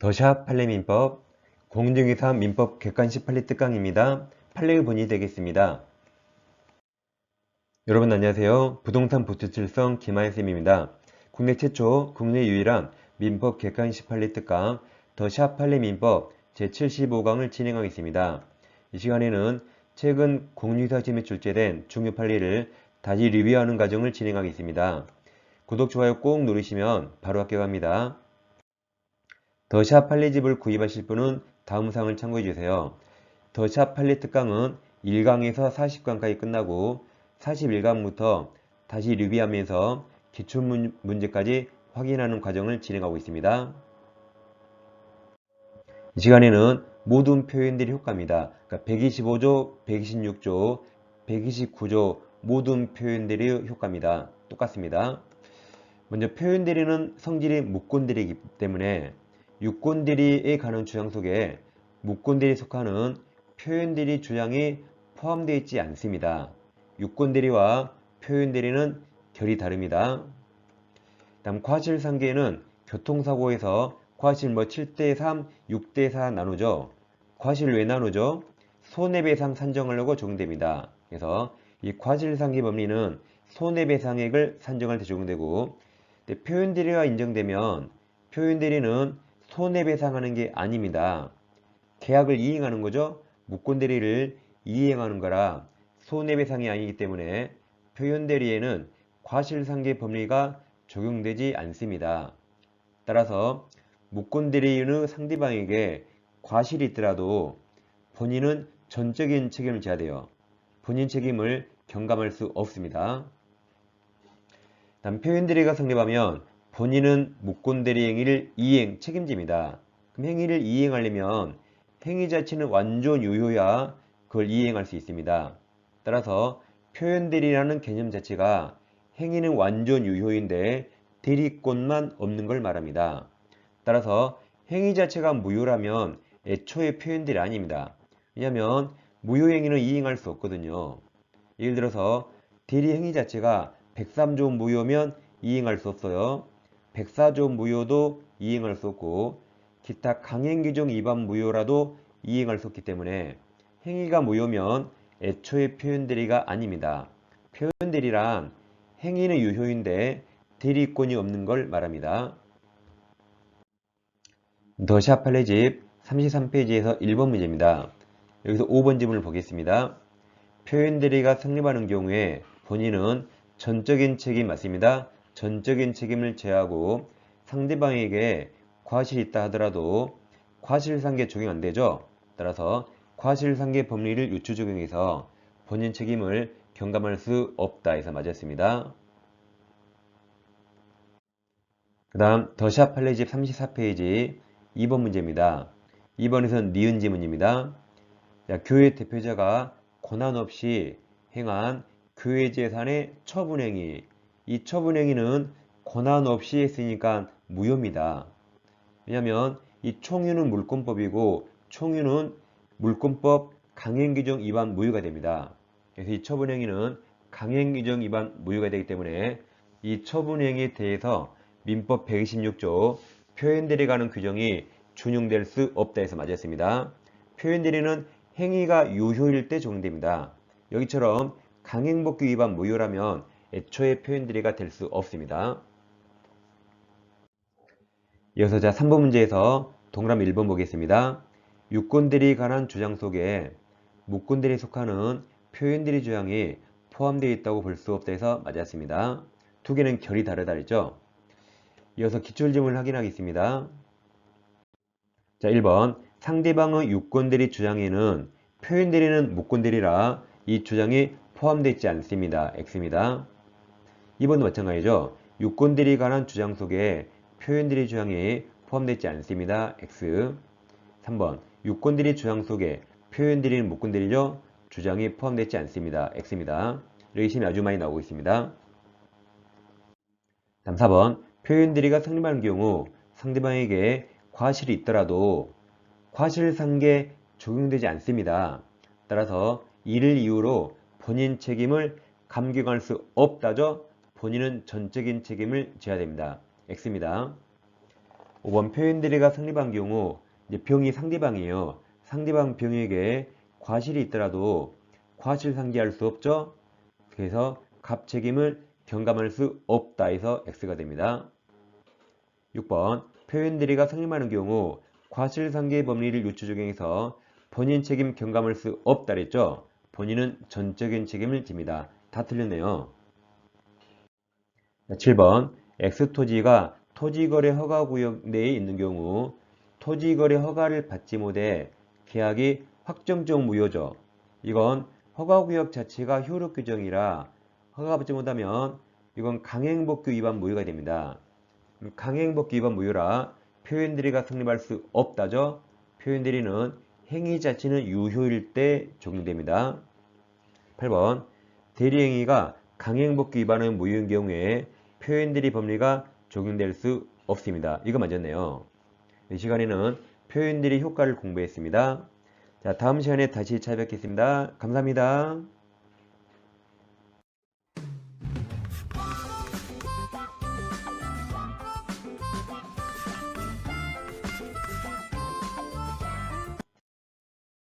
더샵 판례민법 공정위사 민법 객관식 판례 특강입니다. 판례의 본이 되겠습니다. 여러분 안녕하세요. 부동산 부투칠성 김하혜쌤입니다. 국내 최초, 국내 유일한 민법 객관식 판례 특강 더샵 판례민법 제75강을 진행하겠습니다. 이 시간에는 최근 공유사심에 출제된 중요 판례를 다시 리뷰하는 과정을 진행하겠습니다. 구독, 좋아요 꼭 누르시면 바로 합격합니다. 더샵 판례집을 구입하실 분은 다음 사항을 참고해주세요. 더샵 판례 특강은 1강에서 40강까지 끝나고 41강부터 다시 리뷰하면서 기출문제까지 확인하는 과정을 진행하고 있습니다. 이 시간에는 모든 표현들이 효과입니다. 그러니까 125조, 126조, 129조 모든 표현들이 효과입니다. 똑같습니다. 먼저 표현들이는 성질이 무권들이기 때문에 유권대리에 관한 주장 속에 무권대리 속하는 표현대리 주장이 포함되어 있지 않습니다. 유권대리와 표현대리는 결이 다릅니다. 다음 과실 상계는 교통사고에서 과실 뭐 7대3, 6대4 나누죠. 과실 왜 나누죠? 손해배상 산정하려고 적용됩니다. 그래서 이 과실상계 법리는 손해배상액을 산정할 때 적용되고 표현대리가 인정되면 표현대리는 손해배상하는 게 아닙니다. 계약을 이행하는 거죠. 무권대리를 이행하는 거라 손해배상이 아니기 때문에 표현대리에는 과실상계 법리가 적용되지 않습니다. 따라서 무권대리인의 상대방에게 과실이 있더라도 본인은 전적인 책임을 져야 돼요. 본인 책임을 경감할 수 없습니다. 다음 표현대리가 성립하면 본인은 무권대리 행위를 이행, 책임집니다. 그럼 행위를 이행하려면 행위 자체는 완전 유효야 그걸 이행할 수 있습니다. 따라서 표현대리라는 개념 자체가 행위는 완전 유효인데 대리권만 없는 걸 말합니다. 따라서 행위 자체가 무효라면 애초에 표현대리 아닙니다. 왜냐하면 무효행위는 이행할 수 없거든요. 예를 들어서 대리 행위 자체가 103조 무효면 이행할 수 없어요. 104조 무효도 이행할 수 없고 기타 강행규정 위반 무효라도 이행할 수 없기 때문에 행위가 무효면 애초에 표현대리가 아닙니다. 표현대리란 행위는 유효인데 대리권이 없는 걸 말합니다. 더샵 팔레집 33페이지에서 1번 문제입니다. 여기서 5번 지문을 보겠습니다. 표현대리가 성립하는 경우에 본인은 전적인 책임 맞습니다. 전적인 책임을 제하고 상대방에게 과실이 있다 하더라도 과실상계 적용 안 되죠. 따라서 과실상계 법리를 유추 적용해서 본인 책임을 경감할 수 없다 해서 맞았습니다. 그 다음 더샵 팔레집 34페이지 2번 문제입니다. 2번에서는 니은 지문입니다. 자, 교회 대표자가 권한 없이 행한 교회 재산의 처분행위 이 처분행위는 권한 없이 했으니까 무효입니다. 왜냐하면 이 총유는 물권법이고 총유는 물권법 강행규정 위반 무효가 됩니다. 그래서 이 처분행위는 강행규정 위반 무효가 되기 때문에 이 처분행위에 대해서 민법 126조 표현대리 가는 규정이 준용될 수 없다 해서 맞았습니다. 표현대리는 행위가 유효일 때 적용됩니다. 여기처럼 강행복귀 위반 무효라면 애초에 표현들이가 될 수 없습니다. 이어서 자 3번 문제에서 동그라미 1번 보겠습니다. 유권들이 관한 주장 속에 무권들이 속하는 표현들이 주장이 포함되어 있다고 볼 수 없다 해서 맞았습니다. 두 개는 결이 다르다 그랬죠. 이어서 기출질문을 확인하겠습니다. 자 1번 상대방의 유권들이 주장에는 표현들이는 무권들이라 이 주장이 포함되어 있지 않습니다. X입니다. 2번도 마찬가지죠. 유권들이 관한 주장 속에 표현들이 주장이 포함되지 않습니다. X 3번 유권들이 주장 속에 표현들이 무권들이죠. 주장이 포함되지 않습니다. X입니다. 의심이 아주 많이 나오고 있습니다. 다음 4번 표현들이가 성립하는 경우 상대방에게 과실이 있더라도 과실상계 적용되지 않습니다. 따라서 이를 이유로 본인 책임을 감경할 수 없다죠. 본인은 전적인 책임을 져야 됩니다. X입니다. 5번 표현들이가 성립한 경우 병이 상대방이에요. 상대방 병에게 과실이 있더라도 과실 상기할 수 없죠. 그래서 갑 책임을 경감할 수 없다 해서 X가 됩니다. 6번 표현들이가 성립하는 경우 과실 상계 법리를 유추 적용해서 본인 책임 경감할 수 없다 그랬죠. 본인은 전적인 책임을 집니다. 다 틀렸네요. 7번 X토지가 토지거래 허가구역 내에 있는 경우 토지거래 허가를 받지 못해 계약이 확정적 무효죠. 이건 허가구역 자체가 효력 규정이라 허가 받지 못하면 이건 강행복귀 위반 무효가 됩니다. 강행복귀 위반 무효라 표현들이가 성립할 수 없다죠. 표현들이는 행위 자체는 유효일 때 적용됩니다. 8번 대리행위가 강행복귀 위반은 무효인 경우에 표현들이 법리가 적용될 수 없습니다. 이거 맞았네요. 이 시간에는 표현들이 효과를 공부했습니다. 자, 다음 시간에 다시 찾아뵙겠습니다. 감사합니다.